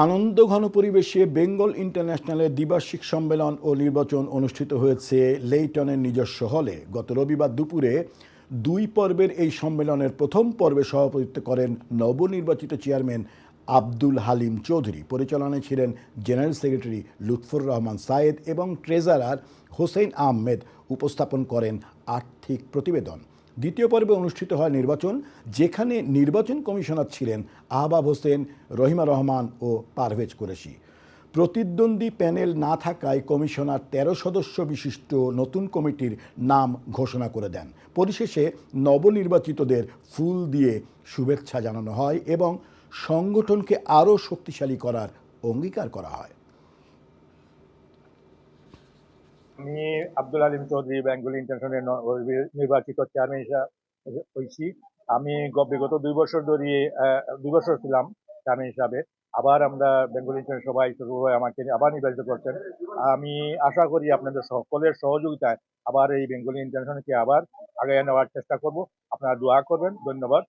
আনন্দঘন পরিবেশে বেঙ্গল ইন্টারন্যাশনালের দ্বিবার্ষিক সম্মেলন ও নির্বাচন অনুষ্ঠিত হয়েছে লেইটনের নিজস্ব হলে। গত রবিবার দুপুরে দুই পর্বের এই সম্মেলনের প্রথম পর্বে সভাপতিত্ব করেন নবনির্বাচিত চেয়ারম্যান আব্দুল হালিম চৌধুরী। পরিচালনায় ছিলেন জেনারেল সেক্রেটারি লুৎফর রহমান সায়েদ এবং ট্রেজারার হোসেন আহমেদ। উপস্থাপন করেন আর্থিক প্রতিবেদন। দ্বিতীয় পর্বে অনুষ্ঠিত হয় নির্বাচন, যেখানে নির্বাচন কমিশনার ছিলেন আহবাব হোসেন, রহিমা রহমান ও পারভেজ কুরেশি। প্রতিদ্বন্দ্বী প্যানেল না থাকায় কমিশনার তেরো সদস্য বিশিষ্ট নতুন কমিটির নাম ঘোষণা করে দেন। পরিশেষে নবনির্বাচিতদের ফুল দিয়ে শুভেচ্ছা জানানো হয় এবং সংগঠনকে আরও শক্তিশালী করার অঙ্গীকার করা হয়। আমি আব্দুল আলিম চৌধুরী বেঙ্গল ইন্টারন্যাশনাল নির্বাচিত চেয়ারম্যান হিসাবে হয়েছি আমি বিগত দুই বছর ধরে আহ, দুই বছর ছিলাম চেয়ারম্যান হিসাবে। আবার আমরা বেঙ্গলি ইন্টারন্যাশনাল সবাই সবাই আমাকে আবার নির্বাচিত করছেন। আমি আশা করি আপনাদের সকলের সহযোগিতায় আবার এই বেঙ্গলি ইন্টারন্যাশনালকে আবার আগে নেওয়ার চেষ্টা করব। আপনারা দোয়া করবেন। ধন্যবাদ।